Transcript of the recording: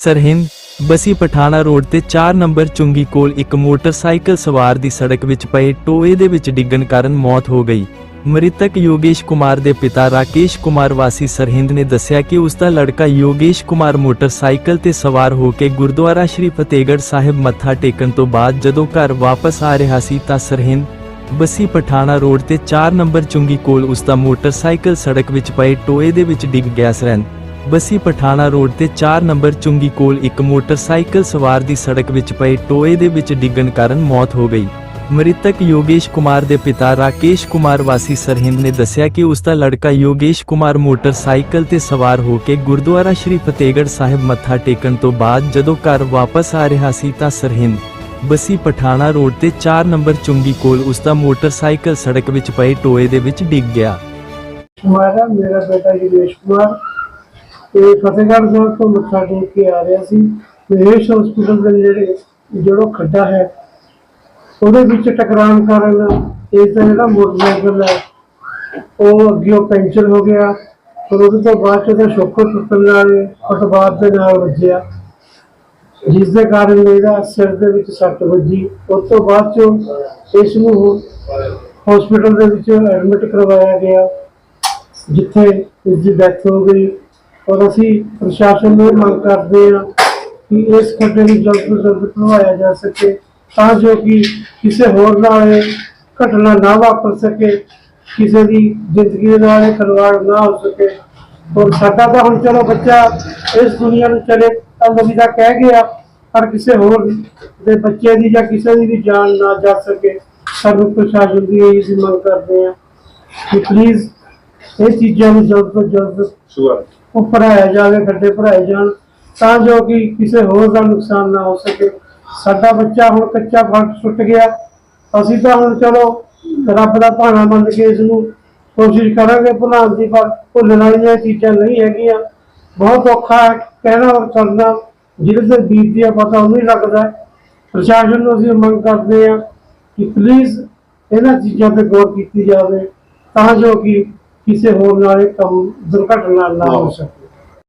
Sirhind Bassi Pathana road ਤੇ 4 number ਚੁੰਗੀ ਕੋਲ ਇੱਕ ਮੋਟਰਸਾਈਕਲ ਸਵਾਰ ਦੀ ਸੜਕ ਵਿੱਚ ਪਏ ਟੋਏ ਦੇ ਵਿੱਚ ਡਿੱਗਣ ਕਾਰਨ ਮੌਤ ਹੋ ਗਈ। ਮ੍ਰਿਤਕ ਯੋਗੇਸ਼ ਕੁਮਾਰ ਦੇ ਪਿਤਾ ਰਾਕੇਸ਼ ਕੁਮਾਰ ਵਾਸੀ ਸਰਹਿੰਦ ਨੇ ਦੱਸਿਆ ਕਿ ਉਸ ਦਾ ਲੜਕਾ ਯੋਗੇਸ਼ ਕੁਮਾਰ ਮੋਟਰਸਾਈਕਲ ਤੇ ਸਵਾਰ ਹੋ ਕੇ ਗੁਰਦੁਆਰਾ ਸ਼੍ਰੀ ਫਤਿਹਗੜ੍ਹ ਸਾਹਿਬ ਮੱਥਾ ਟੇਕਣ ਤੋਂ ਬਾਅਦ ਜਦੋਂ ਘਰ ਵਾਪਸ ਆ ਰਿਹਾ ਸੀ ਤਾਂ ਸਰਹਿੰਦ ਬਸੀ ਪਠਾਣਾ ਰੋਡ ਤੇ 4 ਨੰਬਰ ਚੁੰਗੀ ਕੋਲ ਉਸ ਦਾ ਮੋਟਰਸਾਈਕਲ ਸੜਕ ਵਿੱਚ ਪਏ ਟੋਏ ਦੇ ਵਿੱਚ ਡਿੱਗ ਗਿਆ ਸਰਹਿੰਦ ਬਸੀ ਪਠਾਣਾ ਰੋਡ ਤੇ 4 ਨੰਬਰ ਚੁੰਗੀ ਕੋਲ ਇੱਕ ਮੋਟਰਸਾਈਕਲ ਸਵਾਰ ਦੀ ਸੜਕ ਵਿੱਚ ਪਏ ਟੋਏ ਦੇ ਵਿੱਚ ਡਿੱਗਣ ਕਾਰਨ ਮੌਤ ਹੋ ਗਈ। ਮ੍ਰਿਤਕ ਯੋਗੇਸ਼ ਕੁਮਾਰ ਦੇ ਪਿਤਾ ਰਾਕੇਸ਼ ਕੁਮਾਰ ਵਾਸੀ ਸਰਹਿੰਦ ਨੇ ਦੱਸਿਆ ਕਿ ਉਸ ਦਾ ਲੜਕਾ ਯੋਗੇਸ਼ ਕੁਮਾਰ ਮੋਟਰਸਾਈਕਲ ਤੇ ਸਵਾਰ ਹੋ ਕੇ ਗੁਰਦੁਆਰਾ ਸ਼੍ਰੀ ਫਤਿਹਗੜ੍ਹ ਸਾਹਿਬ ਮੱਥਾ ਟੇਕਣ ਤੋਂ ਬਾਅਦ ਜਦੋਂ ਘਰ ਵਾਪਸ ਆ ਰਿਹਾ ਸੀ ਤਾਂ ਸਰਹਿੰਦ ਬਸੀ ਪਠਾਣਾ ਰੋਡ ਤੇ 4 ਨੰਬਰ ਚੁੰਗੀ ਕੋਲ ਉਸ ਦਾ ਮੋਟਰਸਾਈਕਲ ਸੜਕ ਵਿੱਚ ਪਏ ਟੋਏ ਦੇ ਵਿੱਚ ਡਿੱਗ ਗਿਆ। ਹਮਾਰਾ ਮੇਰਾ ਬੇਟਾ ਯੋਗੇਸ਼ ਕੁਮਾਰ ਤੇ ਫਤਿਹਗੜ੍ਹ ਸਾਹਿਬ ਤੋਂ ਮੱਥਾ ਟੇਕ ਕੇ ਆ ਰਿਹਾ ਸੀ। ਮਹੇਸ਼ ਹਸਪੀਟਲ ਦੇ ਨੇੜੇ ਜਿਹੜਾ ਖੱਡਾ ਹੈ, ਉਹਦੇ ਵਿੱਚ ਟਕਰਾਉਣ ਕਾਰਨ ਇਸ ਦਾ ਜਿਹੜਾ ਮੋਟਰਸਾਈਕਲ ਹੈ, ਉਹ ਅੱਗੇ ਪੈਂਚਰ ਹੋ ਗਿਆ। ਔਰ ਉਹਦੇ ਤੋਂ ਬਾਅਦ ਚ ਉਹਦਾ ਸ਼ੋਕਰ ਟੁੱਟਣ ਨਾਲ ਫੁੱਟਬਾਥ ਦੇ ਨਾਲ ਵੱਜਿਆ। ਜਿਸ ਦੇ ਕਾਰਨ ਇਹਦਾ ਸਿਰ ਦੇ ਵਿੱਚ ਸੱਟ ਵੱਜੀ। ਉਸ ਤੋਂ ਬਾਅਦ ਚ ਇਸ ਨੂੰ ਹਸਪੀਟਲ ਦੇ ਵਿੱਚ ਐਡਮਿਟ ਕਰਵਾਇਆ ਗਿਆ, ਜਿੱਥੇ ਇਸ ਦੀ ਡੈਥ ਹੋ ਗਈ। ਔਰ ਅਸੀਂ ਪ੍ਰਸ਼ਾਸਨ ਨੂੰ ਇਹ ਮੰਗ ਕਰਦੇ ਹਾਂ ਕਿ ਇਸ ਖੱਡੇ ਨੂੰ ਜਲਦ ਤੋਂ ਜਲਦ ਖੁਲਵਾਇਆ ਜਾ ਸਕੇ ਤਾਂ ਜੋ ਕਿ ਕਿਸੇ ਹੋਰ ਨਾਲ ਇਹ ਘਟਨਾ ਨਾ ਵਾਪਰ ਸਕੇ, ਕਿਸੇ ਦੀ ਜ਼ਿੰਦਗੀ ਨਾਲ ਇਹ ਖਲਵਾੜ ਨਾ ਹੋ ਸਕੇ। ਔਰ ਸਾਡਾ ਤਾਂ ਹੁਣ ਚਲੋ ਬੱਚਾ ਇਸ ਦੁਨੀਆ ਨੂੰ ਚਲੇ ਅਲਵਿਦਾ ਕਹਿ ਗਿਆ, ਪਰ ਕਿਸੇ ਹੋਰ ਦੇ ਬੱਚੇ ਦੀ ਜਾਂ ਕਿਸੇ ਦੀ ਵੀ ਜਾਨ ਨਾ ਜਾ ਸਕੇ। ਸਾਨੂੰ ਪ੍ਰਸ਼ਾਸਨ ਦੀ ਇਹ ਮੰਗ ਕਰਦੇ ਹਾਂ ਕਿ ਪਲੀਜ਼ ਇਹ ਚੀਜ਼ਾਂ ਨੂੰ ਜਲਦ ਤੋਂ ਜਲਦ ਸ਼ੂਅਰ ਉਹ ਭਰਾਇਆ ਜਾਵੇ ਖੱਡੇ ਭਰਾਏ ਜਾਣ ਤਾਂ ਜੋ ਕਿ ਕਿਸੇ ਹੋਰ ਦਾ ਨੁਕਸਾਨ ਨਾ ਹੋ ਸਕੇ। ਸਾਡਾ ਬੱਚਾ ਹੁਣ ਕੱਚਾ ਫਲ ਸੁੱਟ ਗਿਆ। ਅਸੀਂ ਤਾਂ ਹੁਣ ਚਲੋ ਰੱਬ ਦਾ ਭਾਣਾ ਮੰਨ ਕੇ ਇਸ ਨੂੰ ਕੋਸ਼ਿਸ਼ ਕਰਾਂਗੇ ਭੁਲਾਉਣ ਦੀ ਪਰ ਭੁੱਲਣ ਵਾਲੀਆਂ ਚੀਜ਼ਾਂ ਨਹੀਂ ਹੈਗੀਆਂ। ਬਹੁਤ ਔਖਾ ਹੈ ਕਹਿਣਾ ਔਰ ਕਰਨਾ। ਜਿਹਦੇ ਤੇ ਬੀਤਦੀ ਆ ਪਤਾ ਉਹਨੂੰ ਹੀ ਲੱਗਦਾ। ਪ੍ਰਸ਼ਾਸਨ ਨੂੰ ਅਸੀਂ ਮੰਗ ਕਰਦੇ ਹਾਂ ਕਿ ਪਲੀਜ਼ ਇਹਨਾਂ ਚੀਜ਼ਾਂ ਤੇ ਗੌਰ ਕੀਤੀ ਜਾਵੇ ਤਾਂ ਜੋ ਕਿ ਕਿਸੇ ਹੋਰ ਨਾਲ ਇਹ ਕੰਮ ਦੁਰਘਟਨਾ ਨਾ ਹੋ ਸਕੇ।